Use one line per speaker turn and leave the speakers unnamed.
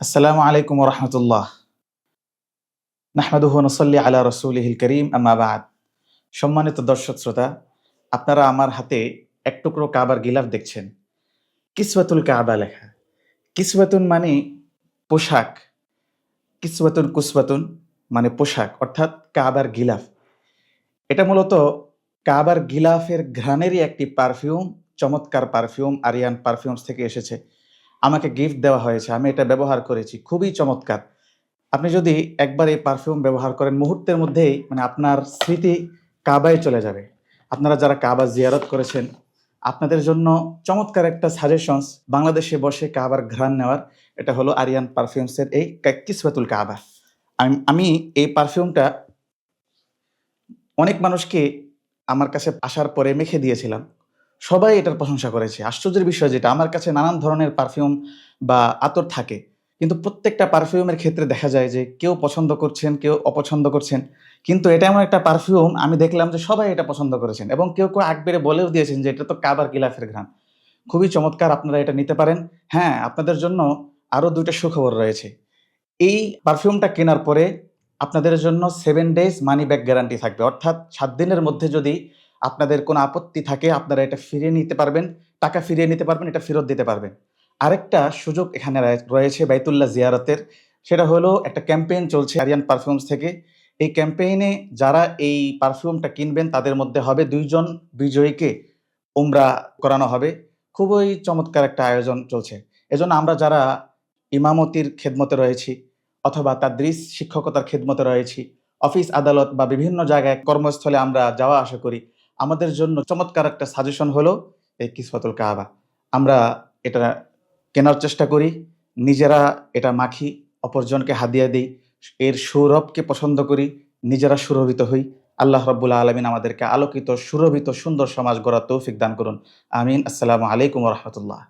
আসসালামু আলাইকুম রহমতুল্লাহ। নাহমাদুহ নসল্লি আলা রসুলহিল করিম আমাবাদ সম্মানিত দর্শক শ্রোতা, আপনারা আমার হাতে এক টুকরো কাবার গিলাফ দেখছেন। কিসওয়াতুল কাবা লেখা। কিসওয়াতুন মানে পোশাক। কিসওয়াতুন কুসওয়াতুন মানে পোশাক, অর্থাৎ কাবার গিলাফ। এটা মূলত কাবার গিলাফের ঘ্রাণেরই একটি পারফিউম, চমৎকার পারফিউম, আরিয়ান পারফিউমস থেকে এসেছে। আমাকে গিফট দেওয়া হয়েছে, আমি এটা ব্যবহার করেছি, খুবই চমৎকার। আপনি যদি একবার এই পারফিউম ব্যবহার করেন, মুহূর্তের মধ্যেই মানে আপনার স্মৃতি কাবায় চলে যাবে। আপনারা যারা কাবা জিয়ারত করেছেন, আপনাদের জন্য চমৎকার একটা সাজেশনস বাংলাদেশে বসে কাবার ঘ্রাণ নেওয়ার, এটা হলো আরিয়ান পারফিউমসের এই কিসবাতুল কাবা। আমি আমি এই পারফিউমটা অনেক মানুষকে আমার কাছে আসার পরে মেখে দিয়েছিলাম। সবাই এটার প্রশংসা করেছে। আশ্চর্যের বিষয় যেটা, আমার কাছে নানান ধরনের পারফিউম বা আতর থাকে, কিন্তু প্রত্যেকটা পারফিউমের ক্ষেত্রে দেখা যায় যে কেউ পছন্দ করছেন, কেউ অপছন্দ করছেন, কিন্তু এটা এমন একটা পারফিউম আমি দেখলাম যে সবাই এটা পছন্দ করেছেন এবং কেউ কেউ আগ বেড়ে বলেও দিয়েছেন যে এটা তো কাবার গিলাফের ঘ্রাণ। খুবই চমৎকার আপনারা এটা নিতে পারেন। হ্যাঁ আপনাদের জন্য আরও দুইটা সুখবর রয়েছে। এই পারফিউমটা কেনার পরে আপনাদের জন্য seven days money back guarantee থাকবে। অর্থাৎ সাত দিনের মধ্যে যদি আপনাদের কোনো আপত্তি থাকে, আপনারা এটা ফিরিয়ে নিতে পারবেন, টাকা ফিরিয়ে নিতে পারবেন, এটা ফেরত দিতে পারবেন। আরেকটা সুযোগ এখানে রয়েছে বাইতুল্লাহ জিয়ারতের, সেটা হলো একটা ক্যাম্পেইন চলছে আরিয়ান পারফিউমস থেকে। এই ক্যাম্পেইনে যারা এই পারফিউমটা কিনবেন, তাদের মধ্যে হবে দুইজন বিজয়ীকে উমরা করানো হবে। খুবই চমৎকার একটা আয়োজন চলছে। এজন্য আমরা যারা ইমামতির খেদমতে রয়েছি, অথবা তাদ্রিস শিক্ষকতার খেদমতে রয়েছি, অফিস আদালত বা বিভিন্ন জায়গায় কর্মস্থলে আমরা যাওয়া আসা করি আমাদের জন্য চমৎকার একটা সাজেশন হলো এই কিসফাতুল কাহাবা আমরা এটা কেনার চেষ্টা করি, নিজেরা এটা মাখি, অপরজনকে হাদিয়া দিই, এর সৌরভকে পছন্দ করি, নিজেরা সুরভিত হই। আল্লাহ রব্বুল্লা আলমিন আমাদেরকে আলোকিত, সুরভিত, সুন্দর সমাজ গড়ার তৌফিক দান করুন। আমিন। আসসালামু আলাইকুম রহমতুল্লাহ।